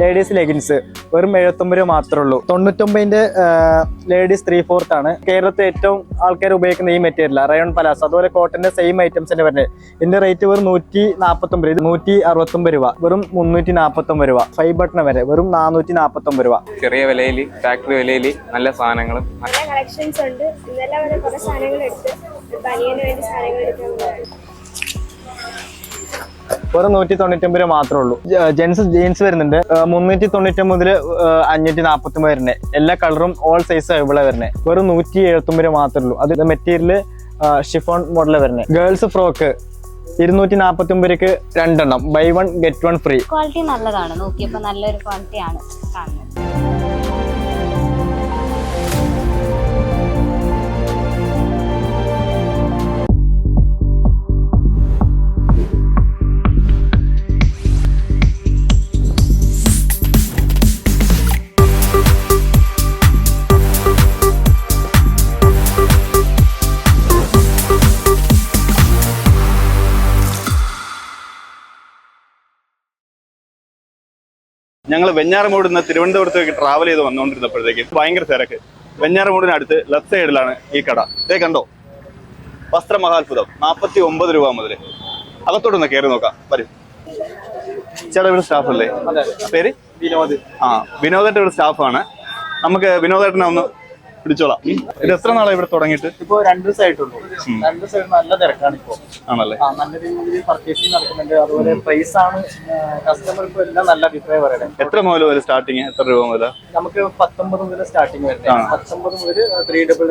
Ladies leggings വെറും എഴുപത്തൊമ്പത് രൂപ മാത്രമേ ഉള്ളൂ. തൊണ്ണൂറ്റൊമ്പതിന്റെ ലേഡീസ് ത്രീ ഫോർത്ത് ആണ്. കേരളത്തിൽ ഏറ്റവും ആൾക്കാർ ഉപയോഗിക്കുന്ന ഈ മെറ്റീരിയൽ റയോൺ പലാസ് അതുപോലെ കോട്ടന്റെ സെയിം ഐറ്റംസ് തന്നെ വരുന്നത്. ഇതിന്റെ റേറ്റ് വെറും നൂറ്റി നാൽപ്പത്തൊമ്പത് ഇത് നൂറ്റി അറുപത്തൊമ്പത് രൂപ വെറും മുന്നൂറ്റി നാൽപ്പത്തൊമ്പത് രൂപ. ഫൈവ് ബട്ടൺ വരെ വെറും നാനൂറ്റി നാൽപ്പത്തൊമ്പത് രൂപ. ചെറിയ വിലയിൽ ഫാക്ടറി വിലയിൽ നല്ല സാധനങ്ങളും നല്ല കളക്ഷൻസ് ഉണ്ട്. ഇന്നെല്ലാം വരെ കുറെ സാധനങ്ങൾ എടുത്ത് ബനിയന് വേണ്ടി സാധനങ്ങൾ എടുക്കാൻ വെറും നൂറ്റി തൊണ്ണൂറ്റൊമ്പത് രൂപ മാത്രമേ ഉള്ളൂ. ജെൻസ് ജീൻസ് വരുന്നുണ്ട്. മുന്നൂറ്റി തൊണ്ണൂറ്റി ഒമ്പതിൽ അഞ്ഞൂറ്റി നാൽപ്പത്തൊമ്പത് വരുന്നത് എല്ലാ കളറും ഓൾ സൈസ് ഇവിടെ വരുന്നത് വെറും നൂറ്റി എഴുപത്തൊമ്പത് രൂപ മാത്രമേ ഉള്ളൂ. അത് മെറ്റീരിയൽ ഷിഫോൺ മോഡൽ വരുന്നത് ഗേൾസ് ഫ്രോക്ക് ഇരുന്നൂറ്റി നാൽപ്പത്തി ഒമ്പതിലേക്ക് രണ്ടെണ്ണം. Buy one get one free quality നല്ലതാണ്. നോക്കിയപ്പോൾ നല്ലൊരു ക്വാളിറ്റിയാണ് കാണുന്നത്. ഞങ്ങൾ വെഞ്ഞാറമൂട് നിന്ന് തിരുവനന്തപുരത്തേക്ക് ട്രാവൽ ചെയ്ത് വന്നുകൊണ്ടിരുന്നപ്പോഴത്തേക്ക് ഭയങ്കര തിരക്ക്. വെഞ്ഞാറമൂടിന് അടുത്ത് ലെഫ്റ്റ് സൈഡിലാണ് ഈ കട. ഇതേ കണ്ടോ? വസ്ത്ര മഹാത്ഭുതം നാൽപ്പത്തി ഒമ്പത് രൂപ മുതൽ അകത്തോട്ടൊന്ന് കയറി നോക്കാം. വരും. ചേട്ടാ ഇവിടെ സ്റ്റാഫ് അല്ലേ? പേര്? വിനോദ്. ആ വിനോദന്റെ ഇവിടെ സ്റ്റാഫാണ് നമുക്ക് വിനോദേട്ടനെ ഒന്ന് പിടിച്ചോളാം. ഇത് എത്ര നാളെ ഇവിടെ തുടങ്ങിയിട്ട്? ഇപ്പോ രണ്ട് ദിവസമായിട്ടുള്ളൂ രണ്ട് ദിവസമായിട്ട് നല്ല തിരക്കാണ് ഇപ്പോ. ആണല്ലേ? നല്ല രീതിയിൽ പർച്ചേസിംഗ് നടക്കുന്നുണ്ട്. അതുപോലെ പ്രൈസ് ആണ് കസ്റ്റമർക്കും എല്ലാം നല്ല അഭിപ്രായം പറയണേ. എത്ര മുതൽ വരെ സ്റ്റാർട്ടിങ് എത്ര രൂപ മുതൽ? നമുക്ക് പത്തൊമ്പത് മുതൽ സ്റ്റാർട്ടിങ് വരുന്നത്. പത്തൊമ്പത് മുതൽ ത്രീ ഡബിൾ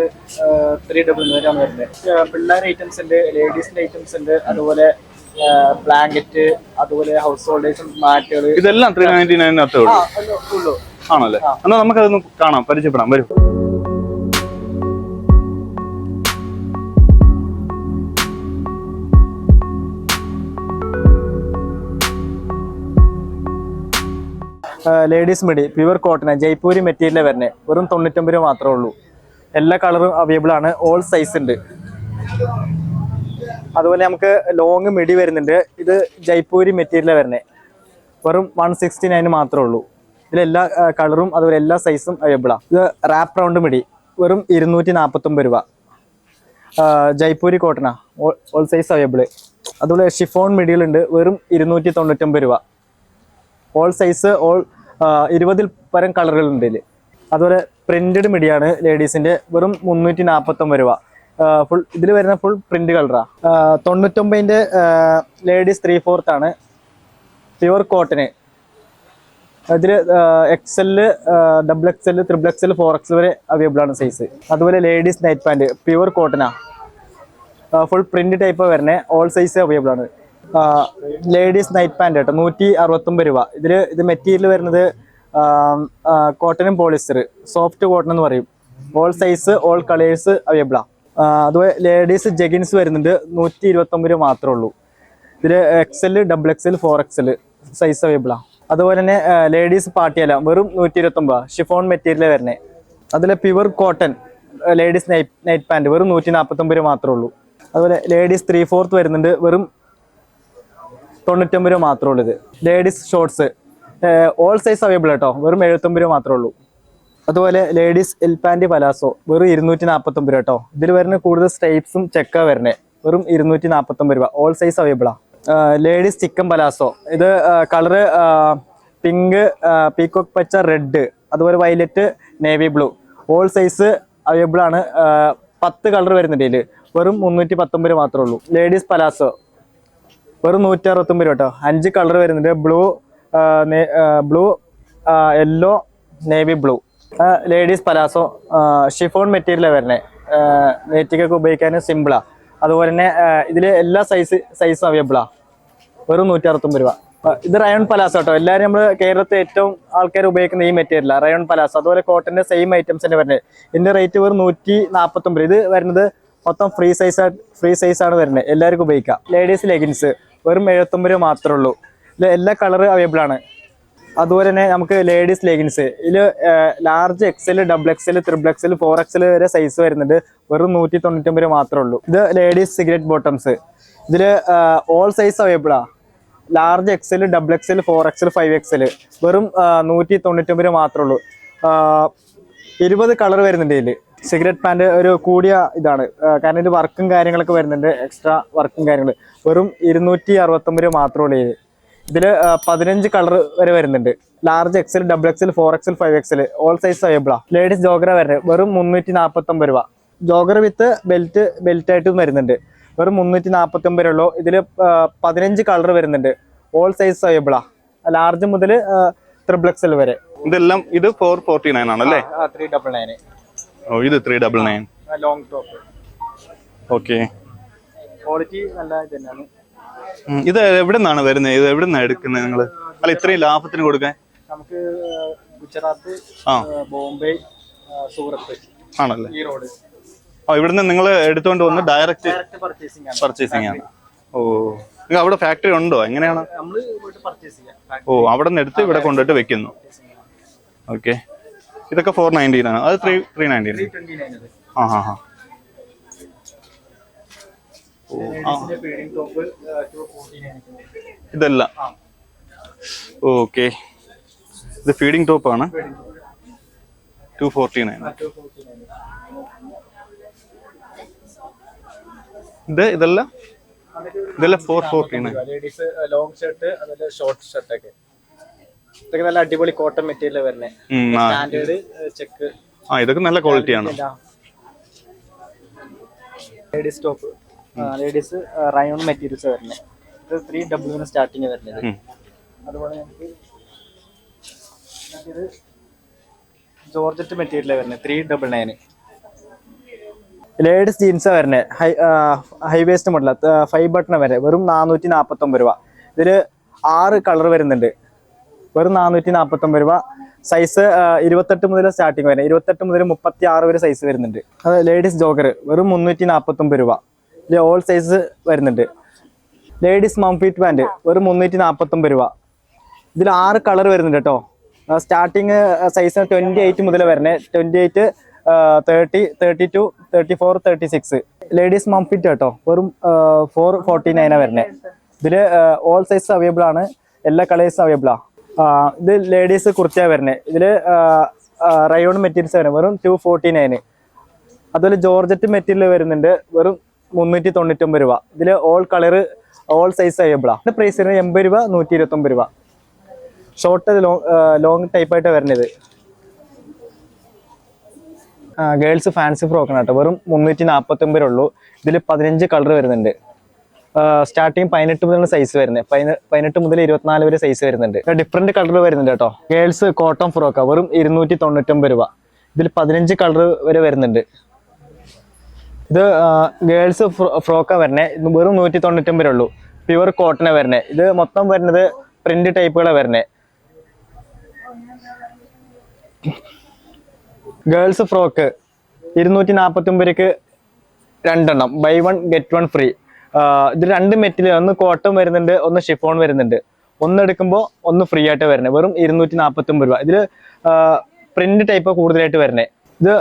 ത്രീ ഡബിൾ വരെയാണ് വരുന്നത്. പിള്ളേർ ഐറ്റംസ് ഉണ്ട് ലേഡീസിന്റെ ഐറ്റംസ് ഉണ്ട്. അതുപോലെ ബ്ലാങ്കറ്റ് അതുപോലെ ഹൗസ് ഹോൾഡേഴ്സ് മാറ്റുകൾ ഇതെല്ലാം ത്രീ നയന്റി നയൻ അത്രേ ഉള്ളൂ. ആണല്ലേ? എന്നാ നമുക്കതൊന്ന് കാണാം പരിചയപ്പെടാം. വരും. Ladies midi pure cotton Jaipuri material വരുന്നത് വെറും തൊണ്ണൂറ്റൊമ്പത് രൂപ മാത്രമേ ഉള്ളൂ. എല്ലാ കളറും അവൈലബിൾ ആണ്. ഓൾ സൈസ് ഉണ്ട്. അതുപോലെ നമുക്ക് ലോങ് മിഡി വരുന്നുണ്ട്. ഇത് ജയ്പൂരി മെറ്റീരിയൽ വരുന്നത് വെറും വൺ സിക്സ്റ്റി നയൻ മാത്രമേ ഉള്ളൂ. ഇതിലെല്ലാ കളറും അതുപോലെ എല്ലാ സൈസും അവൈലബിൾ ആണ് ഇത് റാപ്പ് റൗണ്ട് മിഡി വെറും ഇരുന്നൂറ്റി നാൽപ്പത്തൊമ്പത് രൂപ ജയ്പൂരി കോട്ടനാ ഓൾ സൈസ് അവൈലബിൾ അതുപോലെ ഷിഫോൺ മിഡികളുണ്ട് വെറും ഇരുന്നൂറ്റി തൊണ്ണൂറ്റൊമ്പത് രൂപ. ഓൾ സൈസ് ഓൾ ഇരുപതിൽ പരം കളറുകളുണ്ട് ഇതിൽ അതുപോലെ പ്രിന്റഡ് മിഡിയാണ് ലേഡീസിന്റെ വെറും മുന്നൂറ്റി നാൽപ്പത്തൊമ്പത് രൂപ ഫുൾ ഇതിൽ വരുന്ന ഫുൾ പ്രിന്റ് കളറാ തൊണ്ണൂറ്റൊമ്പതിന്റെ ലേഡീസ് ത്രീ ഫോർത്ത് ആണ്. പ്യുവർ കോട്ടന് ഇതിൽ XL double XL triple XL four X വരെ അവൈലബിൾ ആണ് സൈസ് അതുപോലെ ലേഡീസ് നൈറ്റ് പാന്റ് പ്യുവർ കോട്ടനാ ഫുൾ പ്രിന്റ് ടൈപ്പ് വരുന്നത് ഓൾ സൈസ് അവൈലബിൾ ആണ്. ലേഡീസ് നൈറ്റ് പാന്റ് കേട്ടോ. നൂറ്റി അറുപത്തൊമ്പത് രൂപ. ഇതിൽ ഇത് മെറ്റീരിയൽ വരുന്നത് കോട്ടനും പോളിസ്റ്റർ സോഫ്റ്റ് കോട്ടൺ എന്ന് പറയും. All size all colours available ആണ് അതുപോലെ ലേഡീസ് ജഗിൻസ് വരുന്നുണ്ട്. നൂറ്റി ഇരുപത്തൊമ്പത് രൂപ മാത്രമേ ഉള്ളൂ. ഇതിൽ XL double XL four XL size available ആണ് അതുപോലെ തന്നെ ലേഡീസ് പാർട്ടിയല്ല വെറും നൂറ്റി ഇരുപത്തൊമ്പത് ഷിഫോൺ മെറ്റീരിയൽ വരുന്നത് അതിൽ pure cotton ladies night night pant വെറും നൂറ്റി നാൽപ്പത്തൊമ്പത് രൂപ മാത്രമേ ഉള്ളൂ. അതുപോലെ ലേഡീസ് ത്രീ ഫോർത്ത് വരുന്നുണ്ട്. വെറും തൊണ്ണൂറ്റൊമ്പത് രൂപ മാത്രമേ ഉള്ളൂ ഇത്. Ladies shorts all size available കേട്ടോ വെറും എഴുപത്തൊമ്പത് രൂപ മാത്രമേ ഉള്ളൂ. അതുപോലെ ലേഡീസ് എൽ പാന്റ് പലാസോ വെറും ഇരുന്നൂറ്റി നാൽപ്പത്തൊമ്പത് രൂപ കേട്ടോ ഇതിൽ വരുന്ന കൂടുതൽ സ്റ്റൈപ്സും ചെക്ക വരുന്നത് വെറും ഇരുന്നൂറ്റി നാൽപ്പത്തൊമ്പത് രൂപ ഓൾ സൈസ് അവൈലബിളാ ലേഡീസ് ചിക്കൻ പലാസോ ഇത് കളറ് പിങ്ക് പീക്കോക്ക് പച്ച റെഡ് അതുപോലെ violet navy blue all size available ആണ്. പത്ത് കളർ വരുന്നുണ്ട് ഇതിൽ വെറും മുന്നൂറ്റി പത്തൊമ്പത് മാത്രമേ ഉള്ളൂ. ലേഡീസ് പലാസോ വെറും നൂറ്റി അറുപത്തൊമ്പത് രൂപ കേട്ടോ അഞ്ച് കളർ വരുന്നുണ്ട്. Blue blue yellow navy blue. Ladies palazzo chiffon മെറ്റീരിയലാണ് വരുന്നത് നെറ്റിക്കൊക്കെ ഉപയോഗിക്കാൻ സിമ്പിളാണ് അതുപോലെ തന്നെ ഇതിൽ എല്ലാ സൈസ് സൈസും അവൈലബിളാണ് വെറും നൂറ്റി അറുപത്തൊമ്പത് രൂപ ഇത് റയോൺ പലാസോ കേട്ടോ എല്ലാവരും നമ്മൾ കേരളത്തിൽ ഏറ്റവും ആൾക്കാർ ഉപയോഗിക്കുന്ന ഈ മെറ്റീരിയലാണ് റയോൺ പലാസോ അതുപോലെ കോട്ടന്റെ സെയിം ഐറ്റംസ് തന്നെ വരുന്നത് ഇതിന്റെ റേറ്റ് വെറും നൂറ്റി നാൽപ്പത്തൊമ്പത് ഇത് വരുന്നത് മൊത്തം ഫ്രീ സൈസ് ഫ്രീ സൈസാണ് വരുന്നത് എല്ലാവർക്കും ഉപയോഗിക്കാം. ലേഡീസ് ലെഗിൻസ് വെറും എഴുപത്തൊമ്പത് രൂപ മാത്രമേ ഉള്ളൂ. ഇതിൽ എല്ലാ കളർ അവൈലബിൾ ആണ്. അതുപോലെ തന്നെ നമുക്ക് ലേഡീസ് ലെഗിൻസ് ഇതിൽ large XL double XL triple XL four XL വരെ സൈസ് വരുന്നുണ്ട്. വെറും നൂറ്റി തൊണ്ണൂറ്റൊമ്പത് രൂപ മാത്രമേ ഉള്ളൂ. ഇത് ലേഡീസ് സിഗരറ്റ് ബോട്ടംസ് ഇതിൽ ഓൾ സൈസ് അവൈലബിൾ ആ. Large XL double XL four XL five XL വെറും നൂറ്റി തൊണ്ണൂറ്റൊമ്പത് മാത്രമേ ഉള്ളൂ. ഇരുപത് കളർ വരുന്നുണ്ട് ഇതിൽ സിഗരറ്റ് പാന്റ് ഒരു കൂടിയ ഇതാണ്. കാരണം ഇത് വർക്കും കാര്യങ്ങളൊക്കെ വരുന്നുണ്ട്. എക്സ്ട്രാ വർക്കും കാര്യങ്ങൾ വെറും ഇരുന്നൂറ്റി അറുപത്തൊമ്പത് രൂപ മാത്രമേ ഉള്ളൂ ഇതിൽ ഇതിൽ പതിനഞ്ച് കളർ വരെ വരുന്നുണ്ട്. Large XL double XL four XL five XL all size അവൈലബിളാ ladies ജോഗറ വരുന്നത്. വെറും മുന്നൂറ്റി നാൽപ്പത്തൊമ്പത് രൂപ ജോഗർ വിത്ത് ബെൽറ്റ് ബെൽറ്റായിട്ടും വരുന്നുണ്ട്. വെറും മുന്നൂറ്റി നാൽപ്പത്തൊമ്പത് രൂപ ഉള്ളൂ ഇതിൽ പതിനഞ്ച് കളർ വരുന്നുണ്ട്. ഓൾ സൈസ് അവൈലബിളാ ലാർജ് മുതൽ ത്രിബിൾ എക്സൽ വരെ. ഇതെല്ലാം ഇത് ഫോർ ഫോർട്ടി നയൻ ആണല്ലേ? ത്രീ ഡബിൾ നയൻ ഓ ഇത് three double nine long top okay quality നല്ല ഇത് തന്നെയാണ് ഇത് എവിടെ നിന്നാണ് വരുന്നത്? ഇത് എവിടെ നിന്നാണ് എടുക്കുന്നത് നിങ്ങൾ അല്ല ഇത്രയും ലാഭത്തിന് കൊടുക്കാൻ? നമുക്ക് ഗുജറാത്ത് ബോംബെ സൂറത്ത് ആണല്ലേ? ഈറോഡ് ഓ ഇവിടുന്ന് നിങ്ങൾ എടുത്തുകൊണ്ട് വന്ന് ഡയറക്റ്റ് പർച്ചേസിംഗ് ആണ്. ഓ. നിങ്ങൾ അവിടെ ഫാക്ടറി ഉണ്ടോ? എങ്ങനെയാണ്? ഓ അവിടെ നിന്ന് എടുത്ത് ഇവിടെ കൊണ്ടുപോയിട്ട് വെക്കുന്നു. ഓക്കെ ഇതൊക്കെ ഫോർ നയന്റീൻ ആണ് അത് ത്രീ ത്രീ നയന്റീൻ ആ ഹാ ഹാ ഇതല്ല ഓക്കെ ഇത് ഫീഡിങ് ടോപ്പ് ആണ് ടു ഫോർട്ടി നയൻ ഇത് ഇതല്ല ഇതല്ല four forty nine ladies long shirt അതല്ല ഷോർട്ട് ഷർട്ട് ഒക്കെ ഇതൊക്കെ നല്ല അടിപൊളി കോട്ടൺ മെറ്റീരിയൽ വരുന്നത് സ്റ്റാൻഡേർഡ് ചെക്ക് ആ ഇതൊക്കെ നല്ല ക്വാളിറ്റിയാണ് ladies top ladies rayon materials വരുന്നത് ഇത് ത്രീ ഡബ്ല്യൂന്ന് സ്റ്റാർട്ടിങ് വരുന്നത്. അതുപോലെ നമുക്ക് ഇത് ജോർജറ്റ് മെറ്റീരിയൽ വരുന്നത് three double nine ladies jeans വരുന്നത് ഹൈ ഹൈ വേസ്റ്റ് മോഡല ഫൈവ് ബട്ടൺ വരെ വെറും നാനൂറ്റി നാൽപ്പത്തൊമ്പത് രൂപ. ഇതിൽ ആറ് കളർ വരുന്നുണ്ട്. വെറും നാനൂറ്റി നാൽപ്പത്തൊമ്പത് രൂപ സൈസ് ഇരുപത്തെട്ട് മുതൽ സ്റ്റാർട്ടിങ് വരുന്നത്. ഇരുപത്തെട്ട് മുതൽ മുപ്പത്തി ആറ് വരെ സൈസ് വരുന്നുണ്ട്. അത് ലേഡീസ് ജോഗർ വെറും മുന്നൂറ്റി നാൽപ്പത്തൊമ്പത് രൂപ. ഇതിൽ ഓൾ സൈസ് വരുന്നുണ്ട്. ലേഡീസ് മംഫീറ്റ് പാന്റ് വെറും മുന്നൂറ്റി നാൽപ്പത്തൊമ്പത് രൂപ. ഇതിൽ ആറ് കളർ വരുന്നുണ്ട് കേട്ടോ സ്റ്റാർട്ടിങ് സൈസ് ട്വന്റി എയ്റ്റ് മുതൽ വരുന്നത് twenty eight thirty thirty two thirty four thirty six ladies mom fit കേട്ടോ വെറും ഫോർ ഫോർട്ടി നയനാണ് വരുന്നത് ഇതിൽ ഓൾ സൈസ് അവൈലബിൾ ആണ്. എല്ലാ കളേഴ്സും അവൈലബിൾ ആണ് ഇത് ലേഡീസ് കുർത്തിയാണ് വരുന്നത് ഇതിൽ റയോൺ മെറ്റീരിയൽസ് വരുന്നത് വെറും ടു ഫോർട്ടി നയന് അതുപോലെ ജോർജറ്റ് മെറ്റീരിയൽ വരുന്നുണ്ട്. വെറും മുന്നൂറ്റി തൊണ്ണൂറ്റൊമ്പത് രൂപ ഇതിൽ all colour all size available ആണ് പ്രൈസ് വരുന്നത് എൺപത് രൂപ നൂറ്റി ഇരുപത്തൊമ്പത് രൂപ ഷോർട്ട് ലോങ് ലോങ് ടൈപ്പ് ആയിട്ട് വരുന്നത്. ഗേൾസ് ഫാൻസി ഫ്രോക്കാണ് കേട്ടോ. വെറും മുന്നൂറ്റി നാൽപ്പത്തൊമ്പത് ഉള്ളൂ ഇതിൽ പതിനഞ്ച് കളർ വരുന്നുണ്ട്. സ്റ്റാർട്ടിങ് പതിനെട്ട് മുതൽ സൈസ് വരുന്നത്. പതിനെട്ട് മുതൽ ഇരുപത്തിനാല് വരെ സൈസ് വരുന്നുണ്ട്. ഡിഫറെന്റ് കളർ വരുന്നുണ്ട് കേട്ടോ. ഗേൾസ് കോട്ടൺ ഫ്രോക്ക വെറും ഇരുന്നൂറ്റി തൊണ്ണൂറ്റൊമ്പത് രൂപ. ഇതിൽ പതിനഞ്ച് കളർ വരെ വരുന്നുണ്ട്. ഇത് ഗേൾസ് ഫ്രോക്ക വരണേ. വെറും നൂറ്റി തൊണ്ണൂറ്റൊമ്പത് ഉള്ളൂ. പ്യുവർ കോട്ടനെ വരണേ. ഇത് മൊത്തം വരുന്നത് പ്രിന്റ് ടൈപ്പുകളെ വരണേ. ഗേൾസ് ഫ്രോക്ക് ഇരുന്നൂറ്റി നാൽപ്പത്തി ഒമ്പതിലേക്ക് രണ്ടെണ്ണം. Buy one get one free ഇത് രണ്ട് മെറ്റീരിയൽ ഒന്ന് കോട്ടൺ വരുന്നുണ്ട് ഒന്ന് ഷിഫോൺ വരുന്നുണ്ട്. ഒന്ന് എടുക്കുമ്പോൾ ഒന്ന് ഫ്രീ ആയിട്ട് വരണേ. വെറും ഇരുന്നൂറ്റി നാൽപ്പത്തി ഒമ്പത് രൂപ ഇതിൽ പ്രിന്റ് ടൈപ്പ് കൂടുതലായിട്ട് വരണേ. ഇത്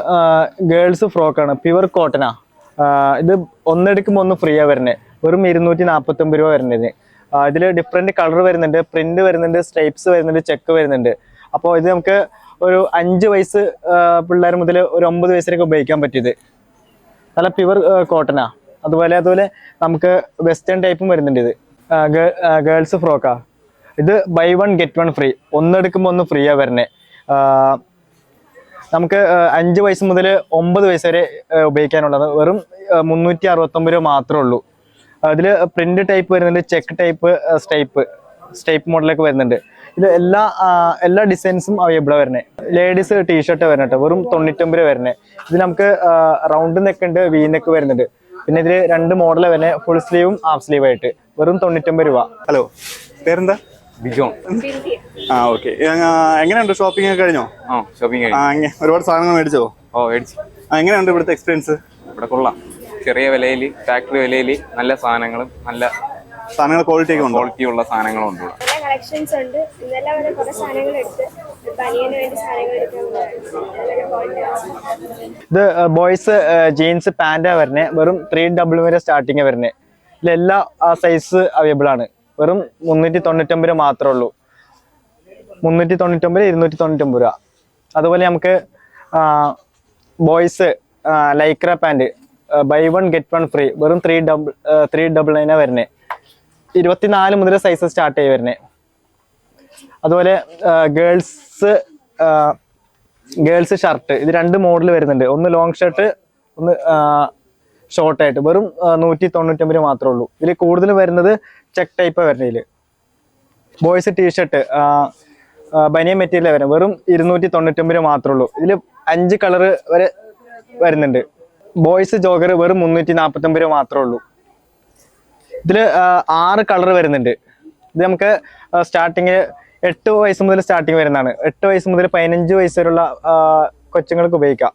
ഗേൾസ് ഫ്രോക്കാണ് പ്യുവർ കോട്ടനാ ഇത് ഒന്നെടുക്കുമ്പോൾ ഒന്ന് ഫ്രീ ആ വരുന്നത് വെറും ഇരുന്നൂറ്റി നാൽപ്പത്തി ഒമ്പത് രൂപ വരുന്നത് ഇതിൽ ഡിഫറെന്റ് കളർ വരുന്നുണ്ട്. പ്രിന്റ് വരുന്നുണ്ട് സ്ട്രൈപ്സ് വരുന്നുണ്ട് ചെക്ക് വരുന്നുണ്ട്. അപ്പോൾ ഇത് നമുക്ക് ഒരു അഞ്ച് വയസ്സ് പിള്ളേർ മുതൽ ഒരു ഒമ്പത് വയസ്സിലേക്ക് ഉപയോഗിക്കാൻ പറ്റിയത് നല്ല പ്യുവർ കോട്ടനാ അതുപോലെ അതുപോലെ നമുക്ക് വെസ്റ്റേൺ ടൈപ്പും വരുന്നുണ്ട് ഇത്. ഗേൾസ് ഫ്രോക്കാ ഇത് buy one get one free ഒന്നെടുക്കുമ്പോൾ ഒന്ന് ഫ്രീ ആ വരണേ. നമുക്ക് അഞ്ച് വയസ്സ് മുതൽ ഒമ്പത് വയസ്സ് വരെ ഉപയോഗിക്കാനുള്ളത്. വെറും മുന്നൂറ്റി അറുപത്തൊമ്പത് രൂപ മാത്രമേ ഉള്ളൂ. അതിൽ പ്രിന്റ് ടൈപ്പ് വരുന്നുണ്ട് ചെക്ക് ടൈപ്പ് സ്റ്റൈപ്പ് സ്റ്റൈപ്പ് മോഡലൊക്കെ വരുന്നുണ്ട്. ഇത് എല്ലാ എല്ലാ ഡിസൈൻസും അവൈലബിളാണ് വരുന്നത് ലേഡീസ് ടീഷർട്ട് വരുന്നുണ്ട് വെറും തൊണ്ണൂറ്റൊമ്പത് രൂപ വരുന്നത് ഇത് നമുക്ക് റൗണ്ട് നെക്ക് ഉണ്ട് വി നെക്ക് വരുന്നുണ്ട്. പിന്നെ ഇതിൽ രണ്ട് മോഡൽ വരുന്നത് ഫുൾ സ്ലീവും ഹാഫ് സ്ലീവ് ആയിട്ട്. വെറും തൊണ്ണൂറ്റൊമ്പത് രൂപ. ഹലോ പേരെന്താ? ബിജോൺ ബിന്ദിയ ആ ഓക്കെ എങ്ങനെയുണ്ട് ഷോപ്പിംഗ് ഒക്കെ കഴിഞ്ഞോ? ആ ഷോപ്പിംഗ് ഒരുപാട് സാധനങ്ങൾ മേടിച്ചോ? ഓ മേടിച്ചു. ആ എങ്ങനെയുണ്ട് ഇവിടുത്തെ എക്സ്പീരിയൻസ് ഇവിടെ കൊള്ളാം. ചെറിയ വിലയിൽ ഫാക്ടറി വിലയിൽ നല്ല സാധനങ്ങളും നല്ല സാധനങ്ങൾ ക്വാളിറ്റി ഒക്കെ ഉണ്ട്? ക്വാളിറ്റി ഉള്ള സാധനങ്ങളും ഉണ്ട് ഇവിടെ. കളക്ഷൻസ് ഉണ്ട്. ഇതെല്ലാം വരെ കുറെ സാധനങ്ങൾ എടുത്ത് ഇത് ബോയ്സ് ജീൻസ് പാന്റാ വരുന്നത് വെറും ത്രീ ഡബിൾ വരെ സ്റ്റാർട്ടിങ് വരുന്നത് ഇതിലെല്ലാ സൈസ് അവൈലബിൾ ആണ്. വെറും മുന്നൂറ്റി തൊണ്ണൂറ്റൊമ്പത് മാത്രമേ ഉള്ളൂ. മുന്നൂറ്റി തൊണ്ണൂറ്റൊമ്പത് ഇരുന്നൂറ്റി തൊണ്ണൂറ്റൊമ്പത് രൂപ. അതുപോലെ നമുക്ക് boys lycra pant buy one get one free വെറും ത്രീ ഡബിൾ ത്രീ ഡബിൾ നയനാണ് വരുന്നത് ഇരുപത്തിനാല് മുതൽ സൈസ് സ്റ്റാർട്ട് ചെയ്ത് വരുന്നത് അതുപോലെ ഗേൾസ് ഗേൾസ് ഷർട്ട് ഇത് രണ്ട് മോഡൽ വരുന്നുണ്ട്. ഒന്ന് ലോങ് ഷർട്ട് ഒന്ന് ഷോർട്ട് ആയിട്ട്. വെറും നൂറ്റി തൊണ്ണൂറ്റൊമ്പത് മാത്രമേ ഉള്ളൂ. ഇതിൽ കൂടുതൽ വരുന്നത് ചെക്ക് ടൈപ്പ് വരുന്നതിൽ boys T shirt banian material വരുന്നത്. വെറും ഇരുന്നൂറ്റി തൊണ്ണൂറ്റൊമ്പത് മാത്രമേ ഉള്ളൂ. ഇതിൽ അഞ്ച് കളറ് വരെ വരുന്നുണ്ട്. ബോയ്സ് ജോഗർ വെറും മുന്നൂറ്റി നാൽപ്പത്തൊമ്പത് രൂപ മാത്രമേ ഉള്ളൂ ഇതിൽ ആറ് കളർ വരുന്നുണ്ട്. ഇത് നമുക്ക് സ്റ്റാർട്ടിങ് എട്ട് വയസ്സ് മുതൽ സ്റ്റാർട്ടിങ് വരുന്നതാണ്. എട്ട് വയസ്സ് മുതൽ പതിനഞ്ച് വയസ്സ് വരെയുള്ള കൊച്ചുങ്ങൾക്ക് ഉപയോഗിക്കാം.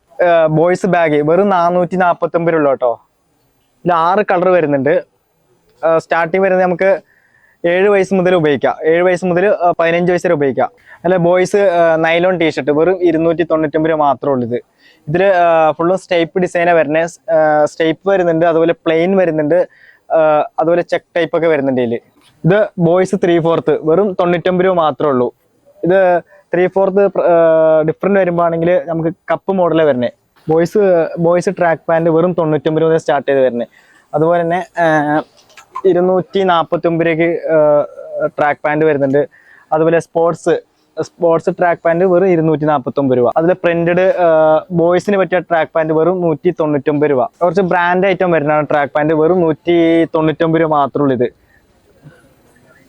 ബോയ്സ് ബാഗ് വെറും നാനൂറ്റി നാൽപ്പത്തൊമ്പത് ഉള്ളൂ കേട്ടോ. ഇതിൽ ആറ് കളർ വരുന്നുണ്ട്. സ്റ്റാർട്ടിങ് വരുന്നത് നമുക്ക് ഏഴ് വയസ്സ് മുതൽ ഉപയോഗിക്കാം. ഏഴ് വയസ്സ് മുതൽ പതിനഞ്ച് വയസ്സ് വരെ ഉപയോഗിക്കാം. അല്ല ബോയ്സ് നൈലോൺ ടീഷർട്ട് വെറും ഇരുന്നൂറ്റി തൊണ്ണൂറ്റൊമ്പത് മാത്രമേ ഉള്ളൂ ഇത്. ഇതിൽ ഫുള്ളും സ്റ്റൈപ്പ് ഡിസൈനാണ് വരുന്നത്. സ്റ്റൈപ്പ് വരുന്നുണ്ട്. അതുപോലെ പ്ലെയിൻ വരുന്നുണ്ട്. അതുപോലെ ചെക്ക് ടൈപ്പ് ഒക്കെ വരുന്നുണ്ട് ഇതിൽ ഇത് ബോയ്സ് ത്രീ ഫോർത്ത് വെറും തൊണ്ണൂറ്റൊമ്പത് രൂപ മാത്രമേ ഉള്ളൂ. ഇത് ത്രീ ഫോർത്ത് ഡിഫറെന്റ് വരുമ്പോൾ ആണെങ്കിൽ നമുക്ക് കപ്പ് മോഡലേ വരുന്നത് ബോയ്സ് ബോയ്സ് ട്രാക്ക് പാന്റ് വെറും തൊണ്ണൂറ്റൊമ്പത് രൂപ സ്റ്റാർട്ട് ചെയ്ത് വരുന്നത് അതുപോലെ തന്നെ ഇരുന്നൂറ്റി നാൽപ്പത്തി രൂപയ്ക്ക് ട്രാക്ക് പാന്റ് വരുന്നുണ്ട്. അതുപോലെ സ്പോർട്സ് സ്പോർട്സ് ട്രാക്ക് പാന്റ് വെറും ഇരുന്നൂറ്റി നാൽപ്പത്തൊമ്പത് രൂപ അതിൽ പ്രിന്റഡ് ബോയ്സിന് പറ്റിയ ട്രാക്ക് പാന്റ് വെറും നൂറ്റി തൊണ്ണൂറ്റൊമ്പത് രൂപ. കുറച്ച് ബ്രാൻഡ് ഐറ്റം വരുന്നതാണ് ട്രാക്ക് പാന്റ് വെറും നൂറ്റി തൊണ്ണൂറ്റൊമ്പത് രൂപ മാത്രമേ ഉള്ളൂ ഇത്.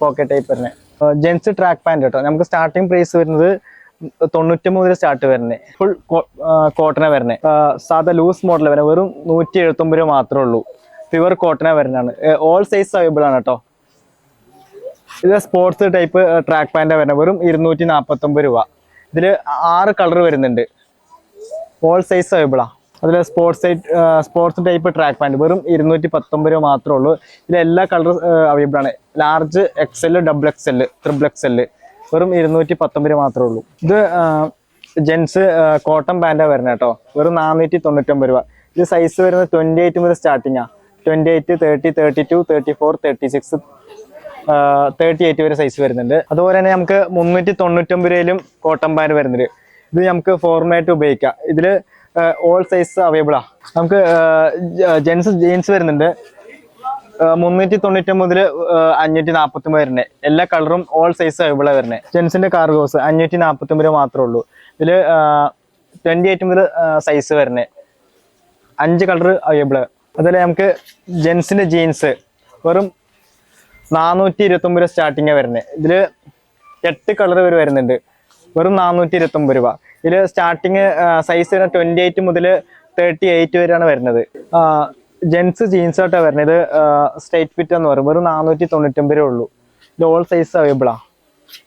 പോക്കറ്റ് ടൈപ്പ് വരുന്നത് ജെൻസ് ട്രാക്ക് പാന്റ് കേട്ടോ നമുക്ക് സ്റ്റാർട്ടിങ് പ്രൈസ് വരുന്നത് തൊണ്ണൂറ്റൊമ്പത് മുതൽ സ്റ്റാർട്ട് വരുന്നത് ഫുൾ കോട്ടന വരുന്നത് സാധാ ലൂസ് മോഡൽ വരുന്നത് വെറും നൂറ്റി എഴുപത്തൊമ്പത് രൂപ മാത്രമേ ഉള്ളൂ. പ്യുവർ കോട്ടന വരുന്നതാണ്. ഓൾ സൈസ് അവൈലബിൾ ആണ് കേട്ടോ ഇത് സ്പോർട്സ് ടൈപ്പ് ട്രാക്ക് പാന്റ് വരുന്നത് വെറും ഇരുന്നൂറ്റി നാൽപ്പത്തൊമ്പത് രൂപ. ഇതിൽ ആറ് കളർ വരുന്നുണ്ട്. ഓൾ സൈസ് അവൈലബിളാ അതിൽ sports sports type track pant വെറും ഇരുന്നൂറ്റി പത്തൊമ്പത് രൂപ മാത്രമേ ഉള്ളൂ. ഇതിൽ എല്ലാ കളർ അവൈലബിൾ ആണ്. Large X L double X L triple X L വെറും ഇരുന്നൂറ്റി പത്തൊമ്പത് രൂപ മാത്രമേ ഉള്ളൂ. ഇത് ജെൻസ് കോട്ടൺ പാന്റാണ് വരുന്നത് കേട്ടോ. വെറും നാനൂറ്റി തൊണ്ണൂറ്റൊമ്പത് രൂപ. ഇത് സൈസ് വരുന്നത് ട്വന്റി എയ്റ്റ് മുതൽ സ്റ്റാർട്ടിങ്ങാണ് twenty eight thirty thirty two thirty four thirty six thirty eight വരെ സൈസ് വരുന്നുണ്ട്. അതുപോലെ തന്നെ നമുക്ക് മുന്നൂറ്റി തൊണ്ണൂറ്റൊമ്പത് രൂപയിലും കോട്ടൺ പാന്റ് വരുന്നുണ്ട്. ഇത് നമുക്ക് ഫോർമായിട്ട് ഉപയോഗിക്കാം. ഇതിൽ ഓൾ സൈസ് അവൈലബിൾ ആണ് നമുക്ക് ജെൻസ് ജീൻസ് വരുന്നുണ്ട്. മുന്നൂറ്റി തൊണ്ണൂറ്റി മുതൽ അഞ്ഞൂറ്റി നാൽപ്പത്തി ഒമ്പത് വരുന്നത് എല്ലാ കളറും ഓൾ സൈസ് അവൈലബിൾ വരുന്നത് ജെൻസിന്റെ കാർഗോസ് അഞ്ഞൂറ്റി നാൽപ്പത്തി ഒമ്പത് മാത്രമേ ഉള്ളൂ. ഇതിൽ ട്വന്റി എയ്റ്റ് മുതൽ സൈസ് വരുന്നത് അഞ്ച് കളർ അവൈലബിൾ അതുപോലെ നമുക്ക് ജെൻസിന്റെ ജീൻസ് വെറും നാനൂറ്റി ഇരുപത്തൊമ്പത് സ്റ്റാർട്ടിങ്ങാണ് സ്റ്റാർട്ടിങ് വരുന്നത് ഇതിൽ എട്ട് കളർ വരെ വരുന്നുണ്ട്. വെറും നാനൂറ്റി ഇരുപത്തൊമ്പത് രൂപ ഇതിൽ സ്റ്റാർട്ടിങ് സൈസ് വരുന്ന ട്വന്റി എയ്റ്റ് മുതൽ തേർട്ടി എയ്റ്റ് വരെയാണ് വരുന്നത്. ജെൻസ് ജീൻസ് ആയിട്ടാണ് വരുന്നത്. സ്ട്രൈറ്റ് ഫിറ്റ് എന്ന് പറയും. വെറും നാനൂറ്റി തൊണ്ണൂറ്റൊമ്പത് രൂപ ഉള്ളൂ. ഇത് ഓൾ സൈസ് അവൈലബിളാ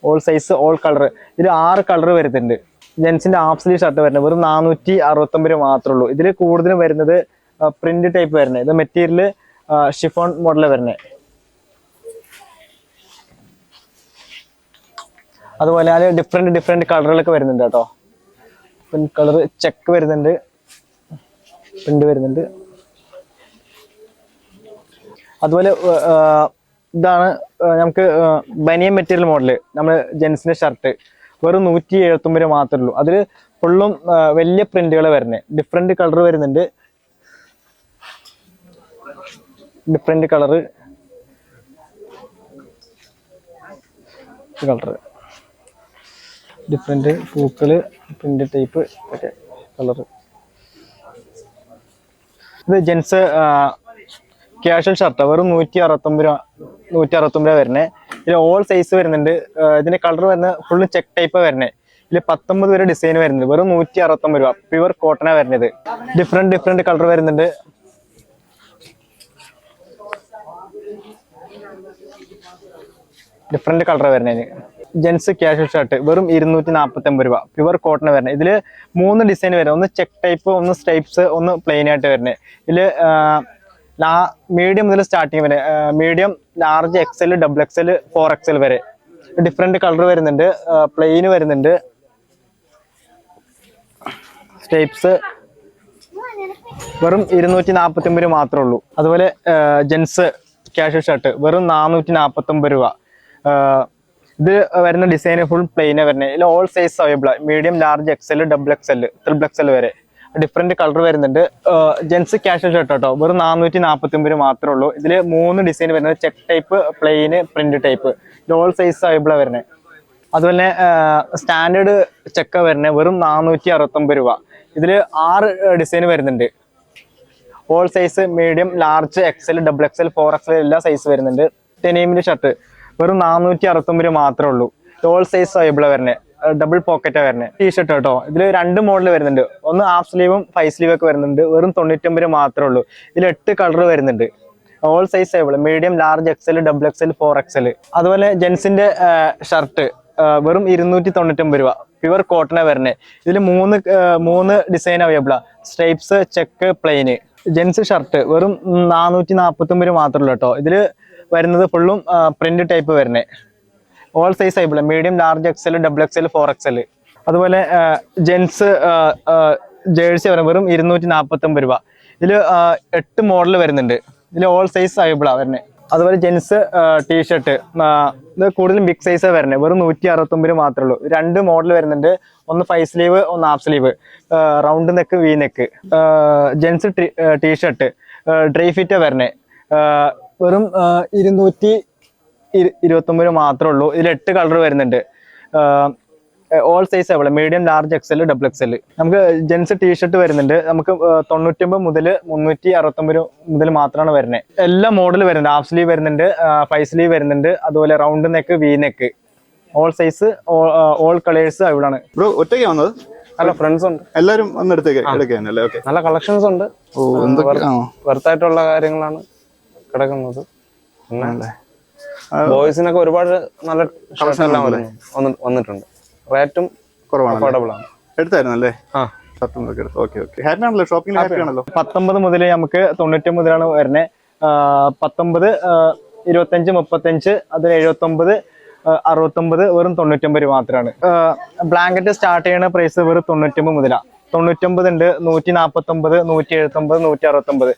ഓൾ സൈസ് ഓൾ കളർ ഇതിൽ ആറ് കളർ വരുന്നുണ്ട്. ജെൻസിന്റെ ഹാഫ് സ്ലീവ് ഷർട്ട് വരുന്നത്. വെറും നാനൂറ്റി അറുപത്തൊമ്പത് രൂപ മാത്രമേ ഉള്ളൂ. ഇതിൽ കൂടുതലും വരുന്നത് പ്രിന്റ് ടൈപ്പ് വരുന്നത്. ഇത് മെറ്റീരിയൽ ഷിഫോൺ മോഡലാണ് വരുന്നത്. അതുപോലെ അതിൽ ഡിഫറെന്റ് ഡിഫറെന്റ് കളറുകളൊക്കെ വരുന്നുണ്ട് കേട്ടോ. കളർ ചെക്ക് വരുന്നുണ്ട്. പ്രിന്റ് വരുന്നുണ്ട്. അതുപോലെ ഇതാണ് നമുക്ക് ബനിയൻ മെറ്റീരിയൽ മോഡൽ നമ്മൾ ജെൻസിന്റെ ഷർട്ട് വെറും നൂറ്റി എഴുപത്തൊമ്പത് രൂപ മാത്രമേ ഉള്ളൂ. അതിൽ ഫുള്ളും വലിയ പ്രിന്റുകൾ വരുന്നത് ഡിഫറെന്റ് കളർ വരുന്നുണ്ട്. ഡിഫറെന്റ് കളറ് കളർ ഡിഫറെന്റ് പൂക്കൾ പ്രിന്റ് ടൈപ്പ് ഒക്കെ കളർ ഇത് ജെൻസ് ക്യാഷ്വൽ ഷർട്ട് വെറും നൂറ്റി അറുപത്തൊമ്പത് രൂപ നൂറ്റി അറുപത്തൊമ്പത് രൂപ വരുന്നത് ഇതിൽ ഓൾ സൈസ് വരുന്നുണ്ട്. ഇതിന്റെ കളർ വരുന്നത് ഫുള്ള് ചെക്ക് ടൈപ്പ് വരുന്നത് ഇതിൽ പത്തൊമ്പത് വരെ ഡിസൈൻ വരുന്നത് വെറും നൂറ്റി അറുപത്തൊമ്പത് രൂപ പ്യുവർ കോട്ടനാണ് വരുന്നത്. ഡിഫറെന്റ് ഡിഫറെന്റ് കളർ വരുന്നുണ്ട്. ഡിഫറെന്റ് കളർ വരുന്നതിന് ജെൻസ് ക്യാഷ്വൽ ഷർട്ട് വെറും ഇരുന്നൂറ്റി നാൽപ്പത്തി ഒമ്പത് രൂപ. പ്യുവർ കോട്ടൺ വരുന്നത്. ഇതിൽ മൂന്ന് ഡിസൈൻ വരുന്നത്. ഒന്ന് ചെക്ക് ടൈപ്പ് ഒന്ന് സ്ട്രൈപ്സ് ഒന്ന് പ്ലെയിൻ ആയിട്ട് വരുന്നത്. ഇതിൽ ലാ മീഡിയം മുതൽ സ്റ്റാർട്ടിങ് വരെ medium large XL double XL four XL വരെ. ഡിഫറെന്റ് കളർ വരുന്നുണ്ട്. പ്ലെയിൻ വരുന്നുണ്ട്. സ്ട്രൈപ്സ് വെറും ഇരുന്നൂറ്റി നാൽപ്പത്തി ഒമ്പത് മാത്രമേ ഉള്ളൂ. അതുപോലെ ജെൻസ് ക്യാഷ് ഷർട്ട് വെറും നാനൂറ്റി നാൽപ്പത്തൊമ്പത് രൂപ ഇത് വരുന്ന ഡിസൈന് ഫുൾ പ്ലെയിൻ വരുന്നത്. ഇതിൽ all size available medium large XL double XL triple XL വരെ. ഡിഫറെന്റ് കളർ വരുന്നുണ്ട്. ജെൻസ് ക്യാഷ് ഷർട്ട് കേട്ടോ വെറും നാനൂറ്റി നാൽപ്പത്തി ഒമ്പത് മാത്രമേ ഉള്ളൂ. ഇതിൽ മൂന്ന് ഡിസൈൻ വരുന്നത് check type plain print type ഇത് ഓൾ സൈസ് അവൈലബിൾ വരുന്നത്. അതുപോലെ സ്റ്റാൻഡേർഡ് ചെക്ക വരുന്നത് വെറും നാനൂറ്റി അറുപത്തൊമ്പത് രൂപ. ഇതിൽ ആറ് ഡിസൈൻ വരുന്നുണ്ട്. All size medium large XL double XL four XL എല്ലാ സൈസ് വരുന്നുണ്ട്. ടെനീമിന്റെ ഷർട്ട് വെറും നാനൂറ്റി അറുപത്തൊമ്പത് മാത്രമേ ഉള്ളൂ. ഓൾ സൈസ് അവൈലബിൾ വരുന്നത് ഡബിൾ പോക്കറ്റാ വരുന്നത് ടീ ഷർട്ട് കേട്ടോ. ഇതിൽ രണ്ട് മോഡൽ വരുന്നുണ്ട്. ഒന്ന് ഹാഫ് സ്ലീവും ഫൈവ് സ്ലീവ് ഒക്കെ വരുന്നുണ്ട്. വെറും തൊണ്ണൂറ്റൊമ്പത് മാത്രമേ ഉള്ളൂ. ഇതിൽ എട്ട് കളർ വരുന്നുണ്ട്. All size available medium large XL double XL four XL അതുപോലെ ജെൻസിന്റെ ഷർട്ട് വെറും ഇരുന്നൂറ്റി തൊണ്ണൂറ്റൊമ്പത് രൂപ പ്യുവർ കോട്ടണെ വരുന്നത് ഇതിൽ മൂന്ന് മൂന്ന് design അവൈലബിളാ stripes check plain gents shirt വെറും നാനൂറ്റി നാൽപ്പത്തൊമ്പത് മാത്രമേ ഉള്ളൂ കേട്ടോ. ഇതിൽ വരുന്നത് ഫുള്ളും പ്രിന്റ് ടൈപ്പ് വരുന്നത് ഓൾ സൈസ് ടൈപ്പിൽ medium large XL double XL four XL അതുപോലെ ജെൻസ് ജേഴ്സി വരുമ്പോൾ വെറും ഇരുന്നൂറ്റി നാൽപ്പത്തൊമ്പത് രൂപ ഇതിൽ എട്ട് മോഡൽ വരുന്നുണ്ട്. ഇതിൽ ഓൾ സൈസ് അവൈലബിളാണ് വരുന്നത് അതുപോലെ ജെൻസ് ടീഷർട്ട് ഇത് കൂടുതലും ബിഗ് സൈസ് വരുന്നത് വെറും നൂറ്റി അറുപത്തൊമ്പത് മാത്രമേ ഉള്ളൂ. രണ്ട് മോഡൽ വരുന്നുണ്ട്. ഒന്ന് ഫൈവ് സ്ലീവ് ഒന്ന് half sleeve round neck V neck gents T shirt dry fit വരണേ വെറും ഇരുന്നൂറ്റി ഇരു- ഇരുപത്തൊമ്പത് മാത്രമേ ഉള്ളൂ. ഇതിൽ എട്ട് കളർ വരുന്നുണ്ട്. ഓൾ സൈസ് അവൾ medium large XL double XL നമുക്ക് ജെൻസ് ടീഷർട്ട് വരുന്നുണ്ട്. നമുക്ക് തൊണ്ണൂറ്റൊമ്പത് മുതൽ മുന്നൂറ്റി അറുപത്തൊമ്പത് മുതൽ മാത്രമാണ് വരുന്നത് എല്ലാ മോഡൽ വരുന്നുണ്ട്. ഹാഫ് സ്ലീവ് വരുന്നുണ്ട് ഫൈവ് സ്ലീവ് വരുന്നുണ്ട്. അതുപോലെ round neck V neck all size all colours അവളാണ് ബ്രോ ഒറ്റയ്ക്ക് വന്നത്? അല്ല ഫ്രണ്ട്സ് ഉണ്ട്. എല്ലാവരും നല്ല കളക്ഷൻസ് ഉണ്ട്. വർത്തായിട്ടുള്ള കാര്യങ്ങളാണ്. കിടക്കുന്നത്. പിന്നെ ബോയ്സിനൊക്കെ ഒരുപാട് നല്ല കളക്ഷൻ എല്ലാം വന്ന്- വന്നിട്ടുണ്ട്. റേറ്റും കുറവാണ് അഫോർഡബിൾ ആണ്. എടുത്തായിരുന്നല്ലേ? ആ. ഷർട്ടും എടുത്തു. Okay okay. ഹാപ്പി ആണല്ലോ ഹാപ്പി ആണല്ലോ പത്തൊമ്പത് മുതൽ നമുക്ക് തൊണ്ണൂറ്റി മുതലാണ് വരുന്നത് പത്തൊമ്പത് ഇരുപത്തഞ്ച് മുപ്പത്തഞ്ച് അതിൽ എഴുപത്തൊമ്പത് അറുപത്തൊമ്പത് വെറും തൊണ്ണൂറ്റൊമ്പത് രൂപ മാത്രമാണ് ബ്ലാങ്കറ്റ് സ്റ്റാർട്ട് ചെയ്യുന്ന പ്രൈസ് വെറും തൊണ്ണൂറ്റൊമ്പത് മുതലാണ് തൊണ്ണൂറ്റൊമ്പത് ഉണ്ട് നൂറ്റി നാൽപ്പത്തൊമ്പത് നൂറ്റി എഴുപത്തൊമ്പത് നൂറ്റി അറുപത്തൊമ്പത്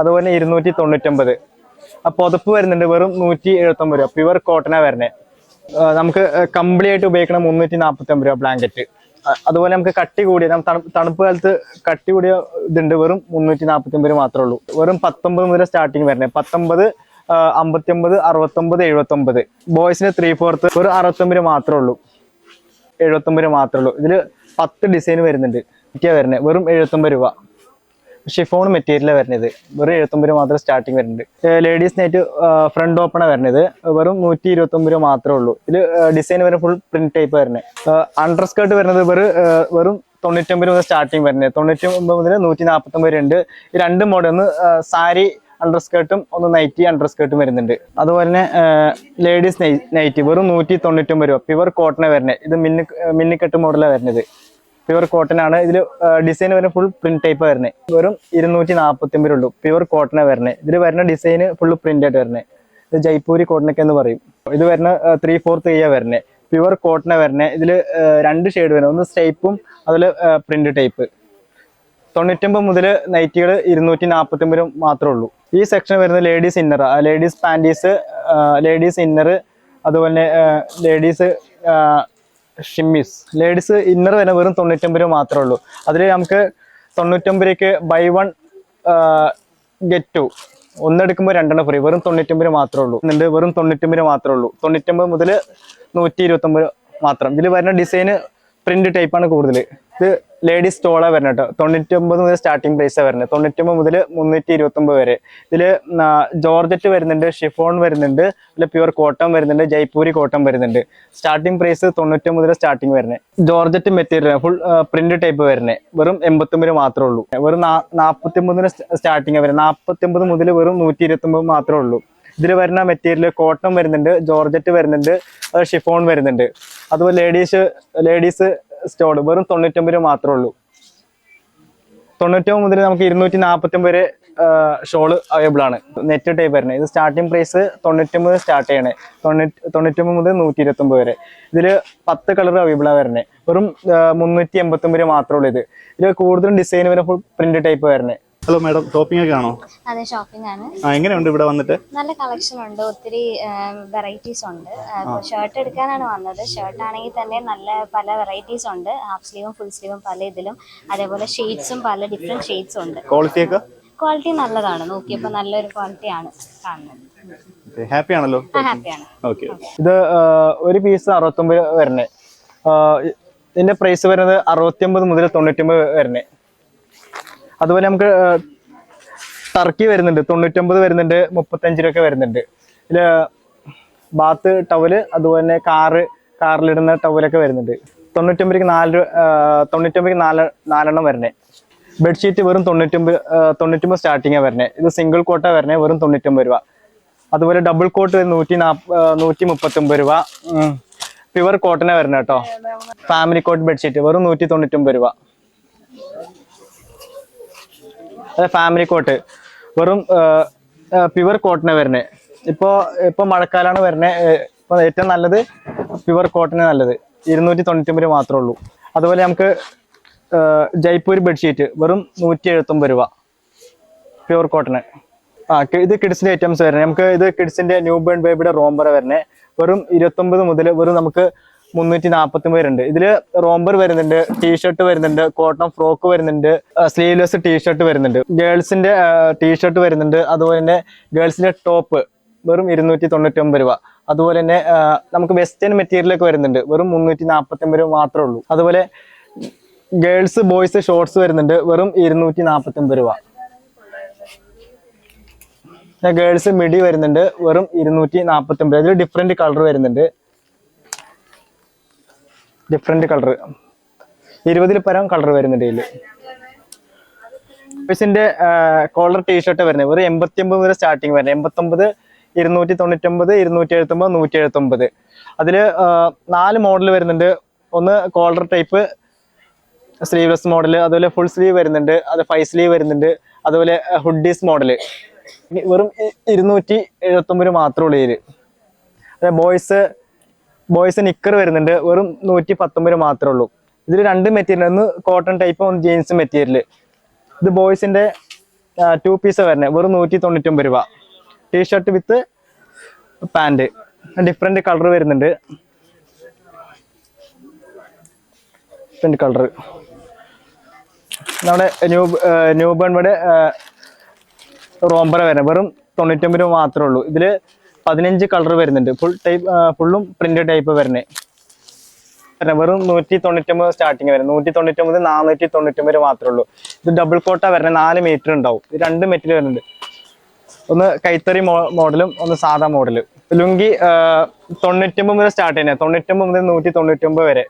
അതുപോലെ ഇരുന്നൂറ്റി തൊണ്ണൂറ്റൊമ്പത്. ആ പുതപ്പ് വരുന്നുണ്ട് വെറും നൂറ്റി എഴുപത്തൊമ്പത് രൂപ. പ്യുവർ കോട്ടനാണ് വരുന്നത് നമുക്ക് കമ്പിളി ആയിട്ട് ഉപയോഗിക്കണം മുന്നൂറ്റി നാൽപ്പത്തി ഒമ്പത് രൂപ ബ്ലാങ്കറ്റ് അതുപോലെ നമുക്ക് കട്ടി കൂടിയ തണുപ്പ് കാലത്ത് കട്ടി കൂടിയ ഇതുണ്ട് വെറും മുന്നൂറ്റി നാൽപ്പത്തി ഒമ്പത് മാത്രമേ ഉള്ളൂ. വെറും പത്തൊമ്പത് മുതൽ സ്റ്റാർട്ടിങ് വരുന്നത് പത്തൊമ്പത് അമ്പത്തി ഒമ്പത് അറുപത്തൊമ്പത് എഴുപത്തൊമ്പത്. ബോയ്സിന് ത്രീ ഫോർത്ത് ഒരു അറുപത്തൊമ്പത് മാത്രമേ ഉള്ളൂ. എഴുപത്തൊമ്പത് മാത്രമേ ഉള്ളൂ. ഇതിൽ പത്ത് ഡിസൈൻ വരുന്നുണ്ട്. വരുന്നത് വെറും എഴുപത്തൊമ്പത് രൂപ. ഷിഫോൺ മെറ്റീരിയലാണ് വരുന്നത്. വെറും എഴുപത്തൊമ്പത് രൂപ മാത്രം സ്റ്റാർട്ടിങ് വരുന്നുണ്ട്. ലേഡീസ് നൈറ്റ് ഫ്രണ്ട് ഓപ്പണ വരുന്നത്. വെറും നൂറ്റി ഇരുപത്തൊമ്പത് രൂപ മാത്രമേ ഉള്ളൂ. ഇതിൽ ഡിസൈൻ വരുന്നത് ഫുൾ പ്രിന്റ് ടൈപ്പ് വരുന്നത്. അണ്ടർ സ്കേർട്ട് വരുന്നത് വെറും വെറും തൊണ്ണൂറ്റൊമ്പത് മുതൽ സ്റ്റാർട്ടിങ് വരുന്നത്. തൊണ്ണൂറ്റി ഒമ്പത് മുതൽ നൂറ്റി നാൽപ്പത്തൊമ്പത് വരെ ഉണ്ട്. രണ്ട് മോഡൽ ഒന്ന് സാരി അണ്ടർ സ്കേർട്ടും ഒന്ന് നൈറ്റി അണ്ടർ സ്കേർട്ടും വരുന്നുണ്ട്. അതുപോലെ തന്നെ ലേഡീസ് നൈറ്റി വെറും നൂറ്റി തൊണ്ണൂറ്റൊമ്പത് രൂപ. പ്യുവർ കോട്ടണ വരുന്നത്. ഇത് മിന്നു മിന്നിക്കെട്ട് മോഡലാണ് വരുന്നത്. പ്യുവർ കോട്ടൺ ആണ്. ഇതിൽ ഡിസൈൻ വരുന്ന ഫുൾ പ്രിന്റ് ടൈപ്പ് വരുന്നത് വെറും ഇരുന്നൂറ്റി നാൽപ്പത്തി ഒമ്പത് ഉള്ളൂ പ്യുവർ കോട്ടൺ വരുന്നത് ഇതിൽ വരുന്ന ഡിസൈൻ ഫുൾ പ്രിന്റ് ആയിട്ട് വരുന്നത് ഇത് ജയ്പൂരി കോട്ടണൊക്കെ എന്ന് പറയും. ഇത് വരുന്ന ത്രീ ഫോർത്ത് ചെയ്യാ വരുന്നത് പ്യുവർ കോട്ടൺ വരുന്നത് ഇതിൽ രണ്ട് ഷെയ്ഡ് വരുന്നത് ഒന്ന് സ്റ്റൈപ്പും അതിൽ പ്രിന്റ് ടൈപ്പ് തൊണ്ണൂറ്റൊമ്പത് മുതൽ നൈറ്റികൾ ഇരുന്നൂറ്റി നാൽപ്പത്തി ഒമ്പത് മാത്രമേ ഉള്ളൂ. ഈ സെക്ഷൻ വരുന്നത് ladies inner ladies panties ladies inner അതുപോലെ ലേഡീസ് ഷിമ്മീസ്. ലേഡീസ് ഇന്നർ വരെ വെറും തൊണ്ണൂറ്റൊമ്പത് രൂപ മാത്രമേ ഉള്ളൂ. അതിൽ നമുക്ക് തൊണ്ണൂറ്റൊമ്പതിലേക്ക് ബൈ വൺ ഗെറ്റ് ടു ഒന്നെടുക്കുമ്പോൾ രണ്ടെണ്ണം ഫ്രീ വെറും തൊണ്ണൂറ്റൊമ്പത് മാത്രമേ ഉള്ളൂ. എന്നിട്ട് വെറും തൊണ്ണൂറ്റൊമ്പത് മാത്രമേ ഉള്ളൂ. തൊണ്ണൂറ്റൊമ്പത് മുതൽ നൂറ്റി ഇരുപത്തൊമ്പത് മാത്രം. ഇതിൽ വരുന്ന ഡിസൈന് പ്രിന്റ് ടൈപ്പാണ് കൂടുതൽ ഇത് ലേഡീസ് സ്റ്റോളാണ് വരുന്നത് കേട്ടോ. തൊണ്ണൂറ്റൊമ്പത് മുതൽ സ്റ്റാർട്ടിംഗ് പ്രൈസാണ് വരുന്നത്. തൊണ്ണൂറ്റൊമ്പത് മുതൽ മുന്നൂറ്റി ഇരുപത്തൊമ്പത് വരെ ഇതിൽ ജോർജറ്റ് വരുന്നുണ്ട് ഷിഫോൺ വരുന്നുണ്ട് അല്ല പ്യുവർ കോട്ടൺ വരുന്നുണ്ട് ജയ്പൂരി കോട്ടൺ വരുന്നുണ്ട്. സ്റ്റാർട്ടിംഗ് പ്രൈസ് തൊണ്ണൂറ്റൊമ്പത് മുതൽ സ്റ്റാർട്ടിംഗ് വരുന്നത്. Georgette material full print type വരുന്നത്. വെറും എൺപത്തൊമ്പത് മാത്രമേ ഉള്ളൂ. വെറും നാൽപ്പത്തി ഒമ്പതിന് സ്റ്റാർട്ടിങ് വരുന്നത്. നാൽപ്പത്തി ഒമ്പത് മുതൽ വെറും നൂറ്റി ഇരുപത്തൊമ്പത് മാത്രമേ ഉള്ളൂ. ഇതിൽ വരുന്ന മെറ്റീരിയൽ കോട്ടൺ വരുന്നുണ്ട് ജോർജറ്റ് വരുന്നുണ്ട് ഷിഫോൺ വരുന്നുണ്ട്. അതുപോലെ ലേഡീസ് ലേഡീസ് സ്റ്റോൾ വെറും തൊണ്ണൂറ്റൊമ്പത് രൂപ മാത്രമേ ഉള്ളൂ. തൊണ്ണൂറ്റൊമ്പത് മുതൽ നമുക്ക് ഇരുന്നൂറ്റി നാൽപ്പത്തൊമ്പത് വരെ ഷോൾ അവൈലബിൾ ആണ്. നെറ്റ് ടൈപ്പ് വരുന്നത് ഇത് സ്റ്റാർട്ടിംഗ് പ്രൈസ് തൊണ്ണൂറ്റൊമ്പത് സ്റ്റാർട്ട് ചെയ്യണേ. തൊണ്ണൂറ്റി തൊണ്ണൂറ്റൊമ്പത് മുതൽ നൂറ്റി ഇരുപത്തൊമ്പത് വരെ. ഇതിൽ പത്ത് കളർ അവൈലബിൾ ആണ് വരുന്നത് വെറും മുന്നൂറ്റി എൺപത്തൊമ്പത് രൂപ മാത്രമേ ഉള്ളൂ ഇത്. ഇതിൽ കൂടുതലും ഡിസൈൻ വരെ ഫുൾ പ്രിന്റ് ടൈപ്പ് വരുന്നത് ഹലോ മാഡം ഷോപ്പിംഗ് ഒക്കെ ആണോ? അതെ ഷോപ്പിംഗ് ആണ്. ആ എങ്ങനെയുണ്ട് ഇവിടെ വന്നിട്ട്? നല്ല കളക്ഷൻ ഉണ്ട്. ഒത്തിരി വെറൈറ്റീസ് ഉണ്ട്. ഷർട്ട് എടുക്കാനാണ് വന്നത്. ഷർട്ട് ആണെങ്കിൽ തന്നെ നല്ല പല വെറൈറ്റീസ് ഉണ്ട്. ഹാഫ് സ്ലീവും ഫുൾ സ്ലീവും പല ഇതിലും. അതേപോലെ ഷെയ്ഡ്സും പല ഡിഫറെന്റ് ഷേഡ്സും ഉണ്ട്. ക്വാളിറ്റി ഒക്കെ? ക്വാളിറ്റി നല്ലതാണ്. നോക്കിയപ്പോൾ നല്ലൊരു ക്വാളിറ്റി ആണ് കാണുന്നത്. ഹാപ്പി ആണല്ലോ? ഹാപ്പി ഹാപ്പിയാണ് ഓക്കെ ഇത് ഒരു പീസ് അറുപത്തൊമ്പത് വരണേ ഇതിന്റെ പ്രൈസ് വരുന്നത് അറുപത്തിയൊമ്പത് മുതൽ തൊണ്ണൂറ്റൊമ്പത് വരണേ അതുപോലെ നമുക്ക് ടർക്കി വരുന്നുണ്ട്. തൊണ്ണൂറ്റൊമ്പത് വരുന്നുണ്ട് മുപ്പത്തഞ്ച് രൂപയൊക്കെ വരുന്നുണ്ട്. ഇതിൽ ബാത്ത് ടവൽ അതുപോലെ തന്നെ കാറ് കാറിലിടുന്ന ടവലൊക്കെ വരുന്നുണ്ട്. തൊണ്ണൂറ്റൊമ്പതിക്ക് നാല് രൂ- ആ, തൊണ്ണൂറ്റൊമ്പതിക്ക് നാല് നാലെണ്ണം വരണേ. ബെഡ്ഷീറ്റ് വെറും തൊണ്ണൂറ്റൊമ്പത് തൊണ്ണൂറ്റൊമ്പത് സ്റ്റാർട്ടിങ്ങാണ് വരണേ. ഇത് സിംഗിൾ കോട്ട വരണേ വെറും തൊണ്ണൂറ്റൊമ്പത് രൂപ. അതുപോലെ ഡബിൾ കോട്ട് നൂറ്റി നാപ്പ് നൂറ്റി മുപ്പത്തൊമ്പത് രൂപ. പ്യുവർ കോട്ടനെ വരണേ കേട്ടോ. ഫാമിലി കോട്ട് ബെഡ്ഷീറ്റ് വെറും നൂറ്റി തൊണ്ണൂറ്റൊമ്പത് രൂപ. അതെ ഫാമിലി കോട്ട് വെറും പ്യുവർ കോട്ടനെ വരുന്നത് ഇപ്പോൾ ഇപ്പോൾ മഴക്കാലമാണ് വരുന്നത് ഇപ്പോൾ ഏറ്റവും നല്ലത് പ്യുവർ കോട്ടിനെ നല്ലത്. ഇരുന്നൂറ്റി തൊണ്ണൂറ്റൊമ്പത് മാത്രമേ ഉള്ളൂ. അതുപോലെ നമുക്ക് ജയ്പൂർ ബെഡ്ഷീറ്റ് വെറും നൂറ്റി എഴുപത്തൊമ്പത് രൂപ പ്യുവർ കോട്ടിന് ആ ഇത് കിഡ്സിന്റെ ഐറ്റംസ് വരുന്നത് നമുക്ക് ഇത് കിഡ്സിന്റെ ന്യൂ ബേൺ ബേബിയുടെ റോംബറ വരുന്നത് വെറും ഇരുപത്തൊമ്പത് മുതൽ വെറും നമുക്ക് മുന്നൂറ്റി നാൽപ്പത്തി പേരുണ്ട് ഇതിൽ റോംബർ വരുന്നുണ്ട് ടീഷർട്ട് വരുന്നുണ്ട് കോട്ടൺ ഫ്രോക്ക് വരുന്നുണ്ട് സ്ലീവ്ലെസ് ടീഷർട്ട് വരുന്നുണ്ട്. ഗേൾസിന്റെ ടീഷർട്ട് വരുന്നുണ്ട്. അതുപോലെ തന്നെ ഗേൾസിന്റെ ടോപ്പ് വെറും ഇരുന്നൂറ്റി തൊണ്ണൂറ്റി ഒമ്പത് രൂപ. അതുപോലെ തന്നെ നമുക്ക് വെസ്റ്റേൺ മെറ്റീരിയൽ ഒക്കെ വരുന്നുണ്ട്. വെറും മുന്നൂറ്റി നാൽപ്പത്തി ഒമ്പത് രൂപ മാത്രമേ ഉള്ളൂ. അതുപോലെ ഗേൾസ് ബോയ്സ് ഷോർട്സ് വരുന്നുണ്ട്. വെറും ഇരുന്നൂറ്റി നാൽപ്പത്തി ഒമ്പത് രൂപ ഗേൾസ് മിഡി വരുന്നുണ്ട്. വെറും ഇരുന്നൂറ്റി നാൽപ്പത്തി ഒമ്പത് അതിൽ ഡിഫറെന്റ് കളർ വരുന്നുണ്ട്. ഡിഫറെന്റ് കളർ ഇരുപതിൽ പരം കളർ വരുന്നുണ്ട് ഇതിൽ ബോയ്സിന്റെ കോളർ ടീഷർട്ട് വരുന്നത്. വെറും എൺപത്തി ഒമ്പത് വരെ സ്റ്റാർട്ടിങ് വരുന്നത്. എൺപത്തൊമ്പത് ഇരുന്നൂറ്റി തൊണ്ണൂറ്റൊമ്പത് ഇരുന്നൂറ്റി എഴുപത്തൊമ്പത് നൂറ്റി എഴുപത്തൊമ്പത് അതിൽ നാല് മോഡൽ വരുന്നുണ്ട്. ഒന്ന് കോളർ ടൈപ്പ് സ്ലീവ്ലെസ് മോഡൽ അതുപോലെ ഫുൾ സ്ലീവ് വരുന്നുണ്ട്. അത് ഫൈവ് സ്ലീവ് വരുന്നുണ്ട്. അതുപോലെ ഹുഡീസ് മോഡൽ വെറും ഇരുന്നൂറ്റി എഴുപത്തൊമ്പത് മാത്രമേ ഉള്ളൂ ഇതിൽ അതെ ബോയ്സ് ബോയ്സ് നിക്കർ വരുന്നുണ്ട്. വെറും നൂറ്റി പത്തൊമ്പത് മാത്രമേ ഉള്ളൂ. ഇതിൽ രണ്ട് മെറ്റീരിയൽ ഒന്ന് കോട്ടൺ ടൈപ്പ് ഒന്ന് ജീൻസ് മെറ്റീരിയൽ ഇത് ബോയ്സിന്റെ ടു പീസ് വരുന്നത്. വെറും നൂറ്റി തൊണ്ണൂറ്റൊമ്പത് രൂപ. T shirt with pant different colour വരുന്നുണ്ട്. ഡിഫറെന്റ് കളർ നമ്മുടെ ന്യൂ ന്യൂബേൺ ബേൺയുടെ റോംബറ വരുന്നത്. വെറും തൊണ്ണൂറ്റൊമ്പത് രൂപ മാത്രമേ ഉള്ളൂ. ഇതിൽ പതിനഞ്ച് കളർ വരുന്നുണ്ട്. ഫുൾ ടൈപ്പ് ഫുള്ളും പ്രിന്റ് ടൈപ്പ് വരുന്നത് വെറും നൂറ്റി തൊണ്ണൂറ്റൊമ്പത് സ്റ്റാർട്ടിങ് വരുന്നത് നൂറ്റി തൊണ്ണൂറ്റൊമ്പത് നാനൂറ്റി തൊണ്ണൂറ്റൊമ്പത് മാത്രമേ ഉള്ളൂ. ഇത് ഡബിൾ കോട്ട വരുന്നത് നാല് മീറ്റർ ഉണ്ടാവും. ഇത് രണ്ട് മെറ്റീരിയൽ വരുന്നുണ്ട്. ഒന്ന് കൈത്തറി മോഡലും ഒന്ന് സാധാ മോഡലും. ലുങ്കി തൊണ്ണൂറ്റൊമ്പത് മുതൽ സ്റ്റാർട്ട് ചെയ്യുന്നത് തൊണ്ണൂറ്റൊമ്പത് മുതൽ നൂറ്റി തൊണ്ണൂറ്റൊമ്പത് വരെ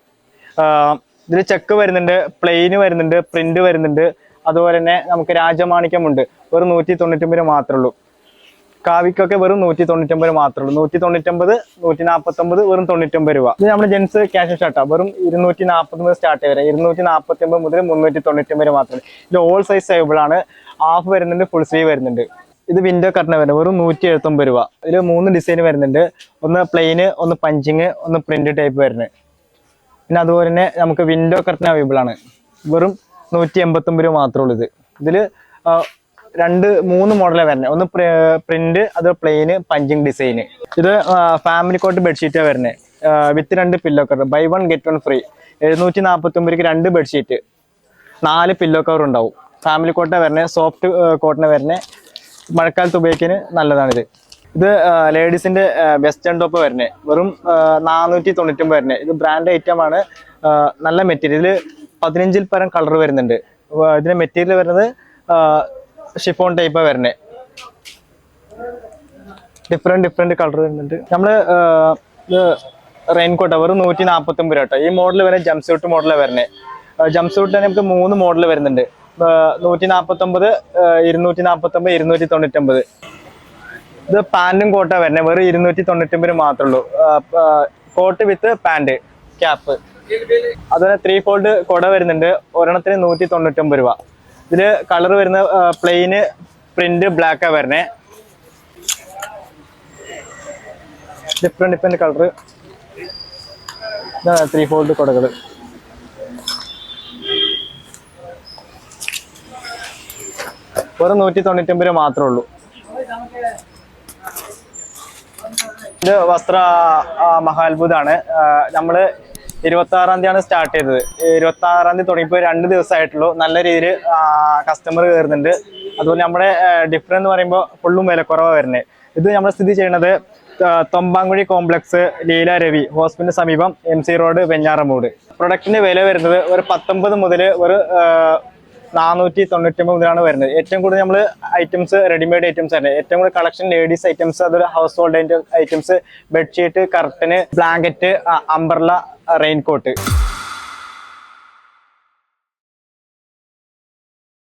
ഇതിൽ ചെക്ക് വരുന്നുണ്ട്. പ്ലെയിന് വരുന്നുണ്ട്. പ്രിന്റ് വരുന്നുണ്ട്. അതുപോലെ തന്നെ നമുക്ക് രാജമാണിക്യമുണ്ട്. ഒരു നൂറ്റി തൊണ്ണൂറ്റൊമ്പത് മാത്രമേ ഉള്ളൂ. കാവിക്കൊക്കെ വെറും നൂറ്റി തൊണ്ണൂറ്റൊമ്പത് മാത്രമേ ഉള്ളൂ. നൂറ്റി തൊണ്ണൂറ്റൊമ്പത് നൂറ്റി നാൽപ്പത്തൊമ്പത് വെറും തൊണ്ണൂറ്റൊമ്പത് രൂപ. ഇത് നമ്മുടെ ജെൻസ് ക്യാഷ് ഷർട്ടാ വെറും ഇരുന്നൂറ്റി നാൽപ്പത് മുതൽ സ്റ്റാർട്ട് വരെ. ഇരുന്നൂറ്റി നാൽപ്പത്തി ഒമ്പത് മുതൽ മുന്നൂറ്റി തൊണ്ണൂറ്റൊമ്പത് മാത്രമേ ഇത് ഓൾ സൈസ് അവൈലബിൾ ആണ്. ഹാഫ് വരുന്നുണ്ട് ഫുൾ സ്ലീവ് വരുന്നുണ്ട്. ഇത് വിൻഡോ കർട്ടൻ വരുന്നത് വെറും നൂറ്റി എഴുപത്തൊമ്പത് രൂപ. ഇതിൽ മൂന്ന് ഡിസൈൻ വരുന്നുണ്ട്. ഒന്ന് പ്ലെയിന് ഒന്ന് പഞ്ചിങ് ഒന്ന് പ്രിന്റ് ടൈപ്പ് വരുന്നത്. പിന്നെ അതുപോലെ തന്നെ നമുക്ക് വിൻഡോ കർട്ടൻ അവൈലബിൾ ആണ്. വെറും നൂറ്റി എൺപത്തൊമ്പത് രൂപ മാത്രമേ ഉള്ളൂ ഇത്. ഇതിൽ രണ്ട് മൂന്ന് മോഡലാണ് വരുന്നത് ഒന്ന് പ്രിന്റ് അത് പ്ലെയിന് പഞ്ചിങ് ഡിസൈന് ഇത് ഫാമിലി കോട്ട് ബെഡ്ഷീറ്റാണ് വരുന്നത് വിത്ത് രണ്ട് pillow cover buy one get one free എഴുന്നൂറ്റി നാൽപ്പത്തൊമ്പതിക്ക് രണ്ട് ബെഡ്ഷീറ്റ് നാല് പില്ലോ കവർ ഉണ്ടാവും. ഫാമിലി കോട്ടാണ് വരുന്നത് സോഫ്റ്റ് കോട്ടനെ വരുന്നത് മഴക്കാലത്ത് ഉപയോഗിക്കാൻ നല്ലതാണിത്. ഇത് ലേഡീസിന്റെ വെസ്റ്റേൺ ടോപ്പ് വരുന്നത് വെറും നാനൂറ്റി തൊണ്ണൂറ്റൊമ്പത് വരുന്നത് ഇത് ബ്രാൻഡ് ഐറ്റം ആണ്. നല്ല മെറ്റീരിയൽ പതിനഞ്ചിൽ പരം കളർ വരുന്നുണ്ട്. ഇതിന്റെ മെറ്റീരിയൽ വരുന്നത് ഷിഫോൺ ടൈപ്പാണ് വരുന്നത് ഡിഫറെന്റ് ഡിഫറെന്റ് കളർ വരുന്നുണ്ട്. നമ്മൾ ഇത് റെയിൻകോട്ട് വെറും നൂറ്റി നാപ്പത്തി ഒമ്പത് രൂപ ഈ മോഡൽ വരെ ജംപ് സൂട്ട് മോഡലാണ് വരുന്നത് ജംപ് സൂട്ട് തന്നെ നമുക്ക് മൂന്ന് മോഡൽ വരുന്നുണ്ട്. നൂറ്റി നാപ്പത്തി ഒമ്പത് ഇരുന്നൂറ്റി നാപ്പത്തി ഒമ്പത് ഇരുന്നൂറ്റി തൊണ്ണൂറ്റൊമ്പത് ഇത് പാന്റും കോട്ടാ വരുന്നത് വെറും ഇരുന്നൂറ്റി തൊണ്ണൂറ്റൊമ്പത് മാത്രമേ ഉള്ളൂ കോട്ട് വിത്ത് പാന്റ് ക്യാപ്പ് അതുപോലെ ത്രീ ഫോൾഡ് കുട വരുന്നുണ്ട്. ഒരെണ്ണത്തിന് നൂറ്റി തൊണ്ണൂറ്റൊമ്പത് രൂപ. ഇതിൽ കളർ വരുന്ന പ്ലെയിന് പ്രിന്റ് ബ്ലാക്കാ വരണേ. Different different colour three fold കുടകൾ വെറും നൂറ്റി തൊണ്ണൂറ്റൊമ്പത് രൂപ മാത്രമേ ഉള്ളൂ. വസ്ത്ര മഹാത്ഭുതാണ്. നമ്മൾ ഇരുപത്തി ആറാം തീയതിയാണ് സ്റ്റാർട്ട് ചെയ്തത്. ഇരുപത്തി ആറാം തീയതി തുടങ്ങിയപ്പോൾ രണ്ട് ദിവസമായിട്ടുള്ളൂ. നല്ല രീതിയിൽ കസ്റ്റമർ കയറുന്നുണ്ട് അതുപോലെ നമ്മുടെ ഡിഫറെന്റ് എന്ന് പറയുമ്പോൾ ഫുള്ളും വിലക്കുറവാണ് വരുന്നത് ഇത് നമ്മൾ സ്ഥിതി ചെയ്യുന്നത് തൊമ്പാങ്കുഴി കോംപ്ലക്സ് ലീല രവി ഹോസ്പിറ്റലിന് സമീപം എം സി റോഡ് വെഞ്ഞാറമൂട്. പ്രൊഡക്റ്റിന്റെ വില വരുന്നത് ഒരു പത്തൊമ്പത് മുതൽ ഒരു നാനൂറ്റി തൊണ്ണൂറ്റി മുതലാണ് വരുന്നത്. ഏറ്റവും കൂടുതൽ നമ്മൾ ഐറ്റംസ് റെഡിമെയ്ഡ് ഐറ്റംസ് ആണ് ഏറ്റവും കൂടുതൽ കളക്ഷൻ ലേഡീസ് ഐറ്റംസ് അതൊരു household items bedsheet curtain blanket umbrella raincoat